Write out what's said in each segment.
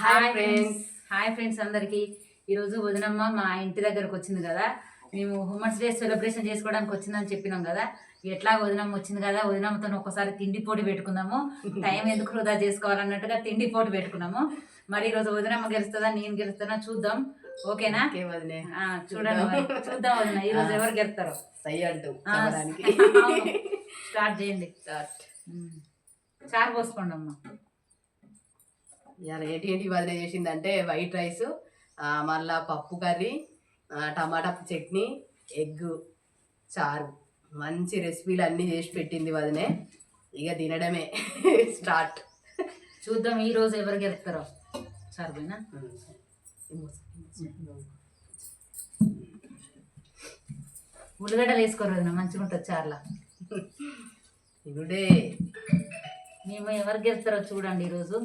Hi friends hi friends అందరికి. ఈరోజు వదినమ్మ మా ఇంటి దగ్గరకు వచ్చింది కదా. మేము ఉమెన్స్ డే సెలబ్రేషన్ చేసుకోవడానికి వచ్చిందని చెప్పినాం కదా. ఎట్లా వదినమ్మ వచ్చింది కదా? వదినమ్మతో ఒక్కసారి తిండి పోటీ పెట్టుకుందాము. టైం ఎందుకు వృధా చేసుకోవాలన్నట్టుగా తిండి పోటీ పెట్టుకున్నాము. మరి ఈరోజు వదినమ్మ గెలుస్తుందా నేను గెలుస్తానా చూద్దాం. ఓకేనా? చూడండి. చూద్దాం. వదిన ఈరోజు ఎవరు గెలుస్తారో. స్టార్ట్ చేయండి. స్టార్ట్. చారు పోసుకోండి అమ్మ ఇవాళ ఏంటి ఏంటి వదిలే చేసిందంటే వైట్ రైస్ మళ్ళా పప్పు కర్రీ టమాటా చట్నీ ఎగ్ చారు. మంచి రెసిపీలు అన్నీ చేసి పెట్టింది వదినే. ఇక తినడమే స్టార్ట్. చూద్దాం ఈ రోజు ఎవరు గెలుస్తారో. చారు పోయినా? ఉల్లిగడ్డలు వేసుకోరు మంచిగా ఉంటుంది చార్లా. ఇవిడే మేము ఎవరు గెలుస్తారో చూడండి ఈరోజు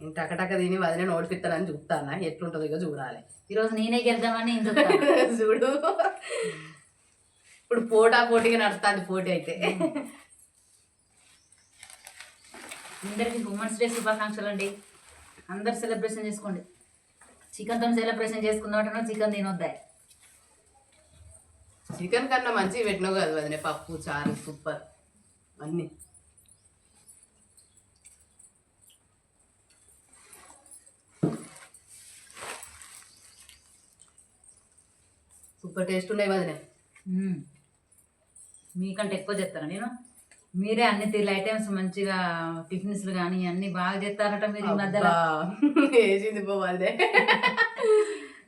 టకటక తిని వదిలే నోటిపిస్తానని చూస్తానా ఎట్లుంటుందో ఇక చూడాలి. ఈరోజు నేనే గెలుద్దామని చూడు. ఇప్పుడు పోటా పోటీగా నడుస్తుంది పోటీ అయితే. అందరికి ఉమెన్స్ డే శుభాకాంక్షలు అండి. అందరు సెలబ్రేషన్ చేసుకోండి. చికెన్తో సెలబ్రేషన్ చేసుకుందాం చికెన్ తినొద్దా. చికెన్ కన్నా మంచిగా పెట్టినావు కదా వదిలే పప్పు చారు సూపర్. అన్నీ. సూపర్ టేస్ట్ ఉన్నాయి వదిలే. మీకంటే ఎక్కువ చేస్తాను నేను? మీరే అన్ని తీరుల ఐటమ్స్ మంచిగా టిఫిన్స్లు కానీ అన్ని బాగా చేస్తారట మీరు ఈ మధ్యలో. వేసింది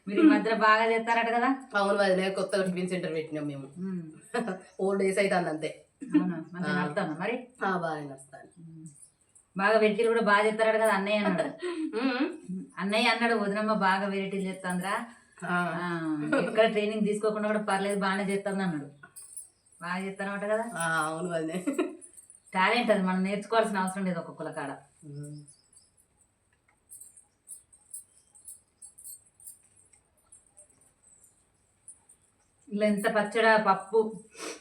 మీరు ఈ మధ్యలో బాగా చేస్తారట కదా? అవును వదిలే కొత్తగా టిఫిన్ సెంటర్ పెట్టినాం మేము. ఫోర్ డేస్ అవుతుంది అంతే. అవునా? మంచిగా మరి? బాగా నడుస్తాను. బాగా వెరైటీలు కూడా బాగా చేస్తారట కదా అన్నయ్య అన్నాడు. అన్నయ్య అన్నాడు వదినమ్మ బాగా వెరైటీలు చేస్తాందిరా. ఆ, ఎక్కడ ట్రైనింగ్ తీసుకోకుండా కూడా పర్లేదు బాగానే చేస్తుంది అన్నాడు. బాగా చేస్తానమాట కదా. అవును వదిలే టాలెంట్ అది మనం నేర్చుకోవాల్సిన అవసరం లేదు ఒక్కొక్కల కాడ. ఇలా ఎంత పచ్చడ పప్పు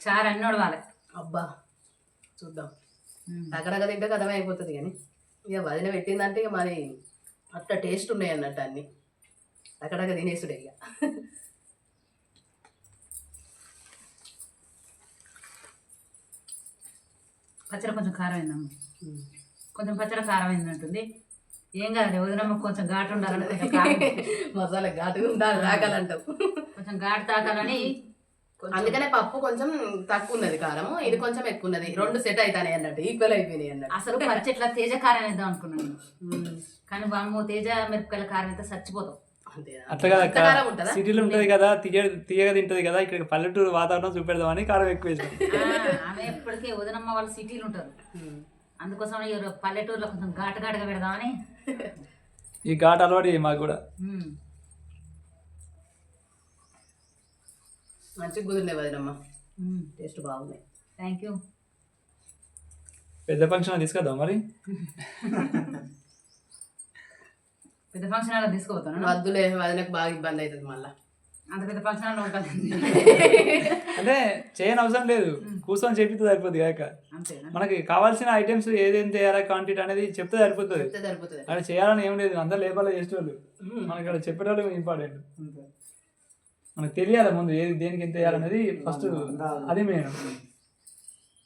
చారు అన్ని వడవాలి అబ్బా చూద్దాం. టకటక తింటే కథమే అయిపోతుంది కానీ ఇక వదిన పెట్టిందంటే ఇక మరి అట్లా టేస్ట్ ఉన్నాయి అన్నట్టు అన్ని. టకటక తినేసుడే ఇక. పచ్చడి కొంచెం కారం అయిందమ్మ కొంచెం పచ్చడి కారం అయిందంటుంది ఏం కాదు వదినమ్మ కొంచెం ఘాటు కారం. మసాలా ఘాటుగా ఉండాలి రాకాలంటావు కొంచెం ఘాటు తాకాలని అందుకనే పప్పు కొంచెం తక్కువ ఉన్నది కారం ఇది కొంచెం ఎక్కువ ఉన్నది రెండు సెట్ అవుతాయి అన్నట్టు ఈక్వల్ అయిపోయినాయి అన్నట్టు. అసలు పచ్చట్ల తేజ కారం వేద్దాం అనుకున్నాను. నేను. కానీ బామ్మ తేజ మిరపకాయల కారం అయితే చచ్చిపోతాం. అంతే అట్లా సిటీలో ఉంటది కదా తీయ తీయగా తింటది కదా ఇక్కడ పల్లెటూరు వాతావరణం చూపెడదామని కారం ఎక్కువ ఆమె ఎప్పటికీ వదినమ్మ వాళ్ళు సిటీలు ఉంటారు. అందుకోసం పల్లెటూరులో కొంచెం ఘాటు ఘాటుగా పెడదామని. ఈ ఘాట్ అలవాటు మాకు కూడా. మంచిగా కుదిరినాయి వదినమ్మ. టేస్ట్ బాగున్నాయి థ్యాంక్ యూ పెద్ద ఫంక్షన్ తీసుకొద్దాం మరి? పెద్ద ఫంక్షన్ హాల్లో తీసుకుపోతాను వద్దులే వదినకు బాగా ఇబ్బంది అవుతుంది మళ్ళా. అంత పెద్ద ఫంక్షన్ ఉంటుంది అంటే చేయని అవసరం లేదు. కూర్చొని చెప్పితే సరిపోద్ది కాక. మనకి కావాల్సిన ఐటమ్స్ ఏదేం చేయాలి క్వాంటిటీ అనేది చెప్తే సరిపోతుంది. చెప్తే సరిపోతుంది. అక్కడ చేయాలని ఏం లేదు. అందరు లేపాలో చేసేవాళ్ళు మనకి అక్కడ చెప్పేటోళ్ళు ఇంపార్టెంట్ మనకు తెలియాలి ముందు ఏది దేనికి ఎంత చేయాలనేది ఫస్ట్ అది మెయిన్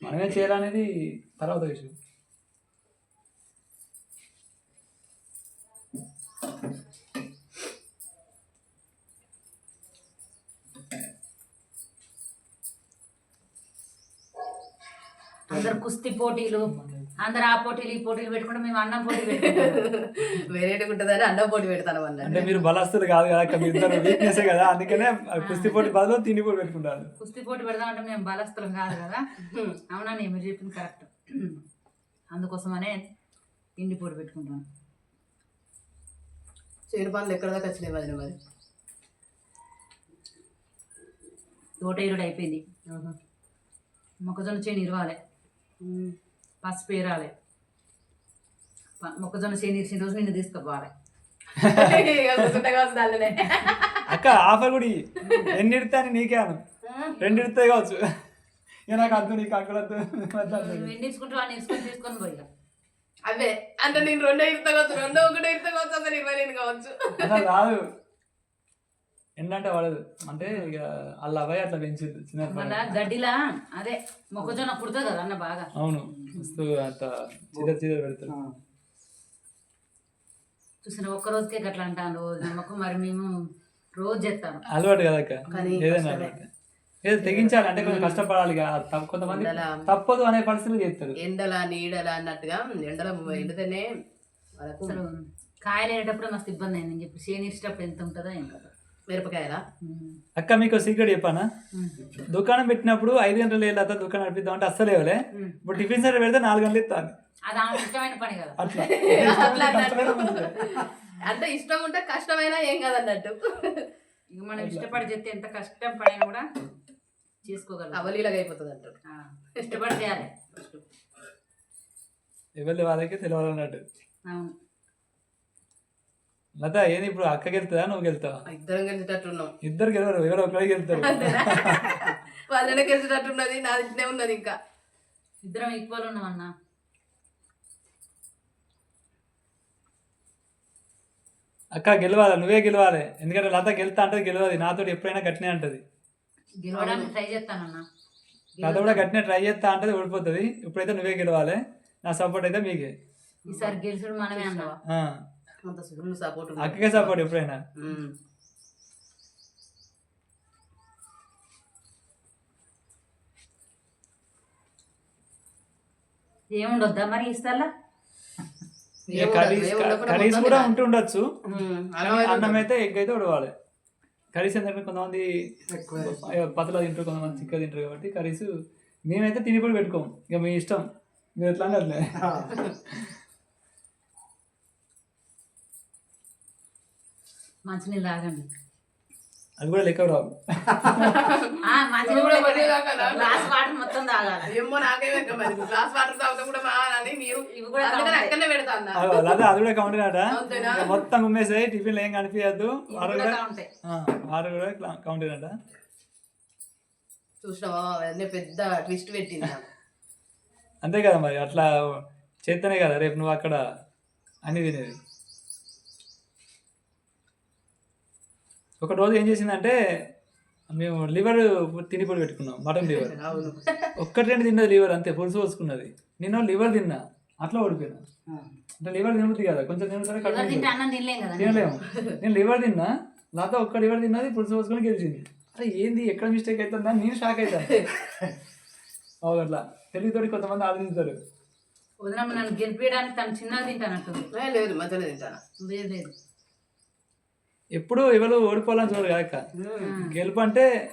మనమే చేయాలనేది తర్వాత విషయం. అందరు కుస్తీ పోటీలు. అందరు ఆ పోటీలు ఈ పోటీలు పెట్టుకుంటే మేము అన్నం పోటీ పెట్టుకుంటాం. వెరైటీ ఉంటుందని అన్నం పోటీ పెడతాను అంటే అన్నట్టు మీరు బలస్తులు కాదు కదా మీరు ఇద్దరు వీక్నెస్ కదా అందుకనే కుస్తీ పోటీ బదులు తిండి పోటీ పెట్టుకుంటారు. కుస్తీ పోటీ పెడదామంటే మేము బలస్తులం కాదు కదా. అవునా నేను మీరు చెప్పింది కరెక్ట్ అందుకోసమనే తిండి పోటీ పెట్టుకుంటాను. చేను పనులు ఎక్కడ దాకా వచ్చినాయి వదిన మరి? తోటేరుడు అయిపోయింది. మొక్కజొన్న చేను ఇరవాలి. పసుపు ఏరాలి. ప- మొక్కజొన్న చేను ఇరిచిన రోజు నిన్ను తీసుకుపోవాలి. అక్క ఆఫర్ కూడా. ఎన్ని ఇడితే అని నీకే అను. రెండు ఇడితే కావచ్చు. ఇక నాకు అద్దు నీకు అక్కడ. ఎన్ని ఇచ్చుకొని తీసుకొని పోయి అవే అంటే నేను రెండో ఇస్తా కావచ్చు రెండో ఒకటో ఇస్తా కావచ్చు అసలు ఇరవై నేను కావచ్చు కాదు. ఏంటంటే పడదు అంటే ఇక వాళ్ళ అబ్బాయి అట్లా పెంచింది మళ్ళా గడ్డిలా అదే మొక్కజొన్న పుడుతుంది కదా అన్న బాగా. అవును మస్తు అంత చిదర చిదర పెడతారు. చూసిన ఒక్క రోజుకే గట్లా అంటాను నమ్మకు మరి మేము రోజు చేస్తాను అలవాటు కదా అక్క. కానీ ఏదైనా. ఏదో తెగించాలి అంటే కొంచెం కష్టపడాలి కొంతమంది తప్పదు అనే పరిస్థితులు చేస్తారు. ఎండల నీడల అన్నట్టుగా ఎండల ఎండితేనే కాయలు వేయటప్పుడు మస్తు ఇబ్బంది అయింది. చెప్పి చేను ఇచ్చేటప్పుడు ఎంత ఉంటుందో ఏం కదా. మిరపకాయల? అక్క మీకు సీక్రెట్ చెప్పానా? దుకాణం పెట్టినప్పుడు ఐదు గంటలు వెళ్ళా దుకాణం నడిపిద్దాం అంటే అస్సలు ఇవ్వలే ఇప్పుడు టిఫిన్ సెంటర్ పెడితే నాలుగు గంటలు ఇస్తాను అది ఆమె ఇష్టమైన పని కదా. అట్లా. అంటే ఇష్టం ఉంటే కష్టమైనా ఏం కాదన్నట్టు. ఇక మనం ఇష్టపడి చేస్తే ఎంత కష్టం పడినా కూడా చేసుకోగలం. అవలీలగా అయిపోతుంది అంటారు. ఆ, ఇష్టపడి చేయాలి ఎవరి వాళ్ళకి తెలియాలన్నట్టు. అవును. లత ఏంది ఇప్పుడు అక్కకి వెళ్తుందా నువ్వు వెళ్తావా ఇద్దరం గెలిచేటట్టున్నాం. ఇద్దరు గెలవరు ఎవరో ఒకరికి వెళ్తారు వాళ్ళనే గెలిచేటట్టున్నది నాది ఇట్నే ఉన్నది ఇంకా. ఇద్దరం ఈక్వల్ ఉన్నామన్నా అక్క గెలవాలి నువ్వే గెలవాలి. ఎందుకంటే లత గెలుతా అంటే గెలవదు. నాతో ఎప్పుడైనా గట్టినే అంటది. గెలవడానికి ట్రై చేస్తానన్నా లత కూడా గట్టినే ట్రై చేస్తా అంటే ఓడిపోతుంది. ఇప్పుడైతే నువ్వే గెలవాలి. నా సపోర్ట్ అయితే మీకే. ఈసారి గెలుచుడు మనమే అన్నావా? ఆ. అంత ఫుల్ సపోర్ట్ అక్కకే సపోర్ట్ ఎప్పుడైనా? ఏముండొద్దా మరి ఇస్తాలా కర్రీస్ కూడా ఉంటూ ఉండొచ్చు. కానీ అన్నం అన్నం అయితే ఎగ్ అయితే ఉడవాలి. కర్రీస్ ఎందుకంటే కొంతమంది పతలా తింటారు కొంతమంది చిక్క తింటారు కాబట్టి కర్రీస్ మేమైతే తిని కూడా పెట్టుకోము ఇక మీ ఇష్టం. మీరు ఎట్లా అంటే అట్లే మంచినీళ్ళు తాగండి. అది కూడా లెక్క రావు. గ్లాస్ వాటర్ మొత్తం తాగాలి. ఏమో మరి. గ్లాస్ వాటర్ తాగుతా కూడా మా అని మీరు ఇవి కూడా అందుకని తాగుతాయి. అక్కడనే పెడతా అన్న అది కూడా కౌంటర్? ఇక మొత్తం గుమ్మేసాయి టిఫిన్లు ఏం కనిపించద్దు ఇవి వారు కూడా కూడా ఉంటాయి ఆ, వారు కూడా కౌంటర్ అట చూసినావా? అవన్నీ పెద్ద ట్విస్ట్ పెట్టింది. అంతే కదా మరి అట్లా చేస్తేనే కదా రేపు నువ్వు అక్కడ అన్ని తినేది. ఒక రోజు ఏం చేసిందంటే మేము లివర్ తినిపొడి పెట్టుకున్నాం మటన్ లివర్. ఒక్కటి రెండు తిన్నది లివర్ అంతే పులుసు పోసుకున్నది. నేను లివర్ తిన్నా అట్లా ఓడిపోయినా. అంటే లివర్ తినబుద్ది కదా? కొంచెం తినలేము. నేను లివర్ తిన్నా నాతో ఒక్క లివర్ తిన్నది పులుసు పోసుకొని గెలిచింది. అరే ఏంది ఎక్కడ మిస్టేక్ అవుతుందా? నేను షాక్ అవుతాను అవును అట్లా. తెలివితోటి కొంతమంది ఆలోచిస్తారు. వదినమ్మ నన్ను గెలిపించడానికి తను చిన్నగా తింటానంటుంది ఏ, లేదు మధ్యలో తింటాను? లేదు లేదు. ఎప్పుడు ఎవరు ఓడిపోవాలని చూడరు కాక. గెలుపు అంటే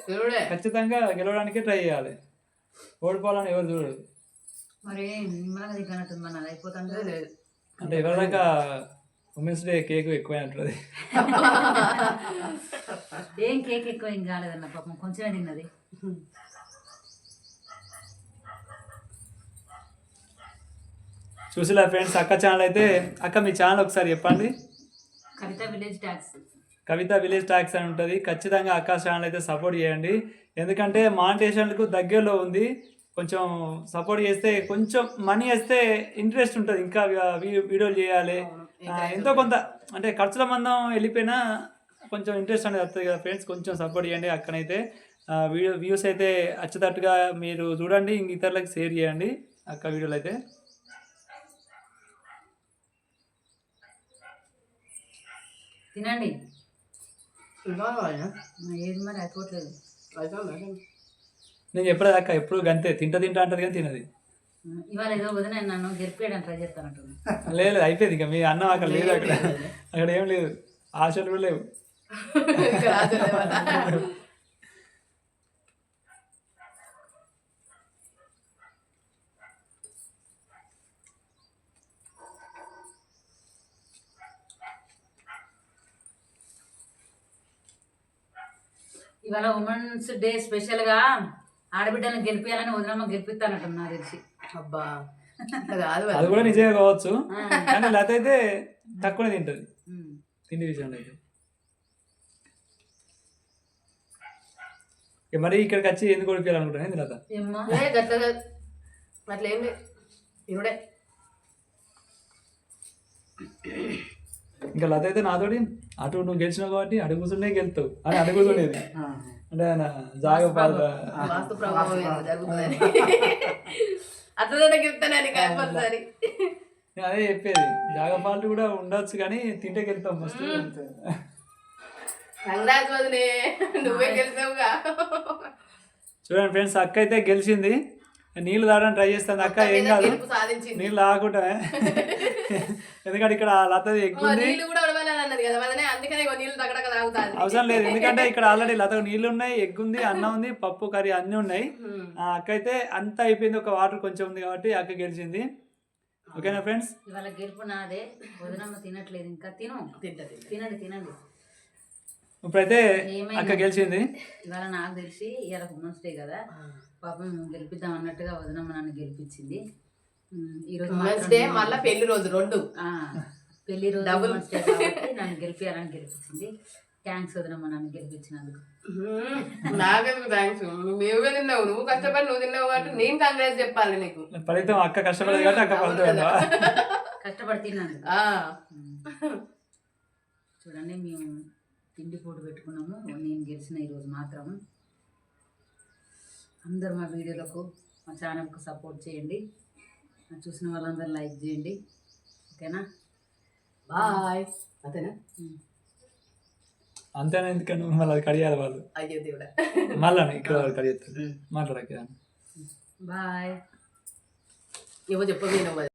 ఖచ్చితంగా గెలవడానికే ట్రై చేయాలి. ఓడిపోవాలని ఎవరు చూడరు. లేదు. అంటే ఎవరిదాకా ఉమెన్స్ డే కేక్ ఎక్కువ అంటుంది ఏం కేక్ ఎక్కువ ఏం కాలేదన్న పాపం కొంచెమే తిన్నది. చూసిలా ఫ్రెండ్స్ అక్క ఛానల్ అయితే అక్క మీ ఛానల్ ఒకసారి చెప్పండి. Kavitha village tax Kavitha village tax అని ఉంటుంది. ఖచ్చితంగా అక్క ఛానల్ అయితే సపోర్ట్ చేయండి. ఎందుకంటే మానిటేషన్లకు దగ్గరలో ఉంది. కొంచెం సపోర్ట్ చేస్తే కొంచెం మనీ వేస్తే ఇంట్రెస్ట్ ఉంటుంది. ఇంకా వీడియోలు చేయాలి. ఎంతో కొంత అంటే ఖర్చుల మందం వెళ్ళిపోయినా కొంచెం ఇంట్రెస్ట్ అనేది వస్తుంది కదా ఫ్రెండ్స్. కొంచెం సపోర్ట్ చేయండి అక్కనైతే. ఆ, వీడియో వ్యూస్ అయితే వచ్చేటట్టుగా మీరు చూడండి. ఇంక ఇతరులకు షేర్ చేయండి. అక్క వీడియోలు అయితే. తినండి? ఏది మరి అయిపోవట్లేదు. నేను చెప్పలేదు అక్క ఎప్పుడు గంతే తింటా తింటా అంటది కానీ తినది. ఇవాళ ఏదో వదిన నన్ను గెలిపేయడానికి ట్రై చేస్తానంటుంది లేదు అయిపోయింది ఇక మీ అన్నం అక్కడ లేదు అక్కడ. అక్కడ ఏం లేదు ఆశలు కూడా లేవు? ఇవాళ ఉమెన్స్ డే స్పెషల్గా ఆడబిడ్డలను గెలిపించాలని వదినమ్మ గెలిపిస్తానంటుంది నాకు తెలిసి. అబ్బా. అది కూడా నిజమే కావచ్చు. కానీ లత అయితే తక్కువనే తింటది. తిండి విషయంలో అయితే. మరి ఇక్కడికి వచ్చి ఎందుకు ఓడిపోయాలనుకుంటాను లత? ఏమ్మా? ఏ ఇంకా లత అయితే నాతోటి అటు నువ్వు గెలిచినావు కాబట్టి అడుగు కూర్చుంటే గెలుతావు అని అంటే ఆయన జాగ కంపల్సరీ నేను అదే చెప్పేది జాగ పాలు కూడా ఉండొచ్చు కానీ తింటే గెలుతాం ఫస్ట్. చూడండి ఫ్రెండ్స్ అక్క అయితే గెలిచింది. నీళ్ళు తాగడానికి ట్రై చేస్తాను అక్క ఏం కాదు. నీళ్ళు తాగకుండా ఎందుకంటే ఇక్కడ లతది ఎక్కువ అవసరం లేదు ఎందుకంటే ఇక్కడ ఆల్రెడీ లత నీళ్ళు ఉన్నాయి ఎగ్ ఉంది అన్నం ఉంది పప్పు కర్రీ అన్నీ ఉన్నాయి. ఆ అక్క అయితే అంతా అయిపోయింది ఒక వాటర్ కొంచెం ఉంది కాబట్టి అక్క గెలిచింది. ఓకేనా ఫ్రెండ్స్? ఇవాళ గెలుపు నాదే వదినమ్మ తినట్లేదు ఇంకా తిను. తినండి తినండి. ఇప్పుడైతే? అక్క గెలిచింది. ఇవాళ నాకు తెలిసి ఇవాళ ఉమెన్స్ డే కదా. పాపం గెలిపిద్దాం అన్నట్టుగా వదినమ్మ నన్ను గెలిపించింది. ఉమ్, ఈ రోజు ఉమెన్స్ మాత్రం డే నేను- మళ్ళా పెళ్ళి రోజు రెండు. ఆ, పెళ్ళి రోజు Double. ఉమెన్స్ డే కాబట్టి నన్ను గెలిపించాలని గెలిపించింది. థ్యాంక్స్ వదినమ్మ నన్ను గెలిపించినందుకు. నాకే థ్యాంక్స్ నువ్వే తిన్నావు నువ్వు కష్టపడి నువ్వు తిన్నావు కాబట్టి నేను కంగ్రాట్స్ చెప్పాలి నీకు. ఫలితం అక్క కష్టపడదు కాబట్టి అక్క ఫలితం? కష్టపడి ఉమ్. చూడండి మేము తిండి పోటు పెట్టుకున్నాము నేను గెలిచిన ఈరోజు మాత్రం. అందరూ మా వీడియోలకు మా ఛానల్కు సపోర్ట్ చేయండి. చూసిన వాళ్ళందరూ లైక్ చేయండి. ఓకేనా? బాయ్. అంతేనా. అంతేనా ఎందుకని? మళ్ళీ అది కడియాలి వాళ్ళు. అయ్యో దేవుడా. మళ్ళీ ఇక్కడ వాళ్ళు కడిగేస్తారు మాట్లాడక బాయ్. చెప్పవి నువ్వు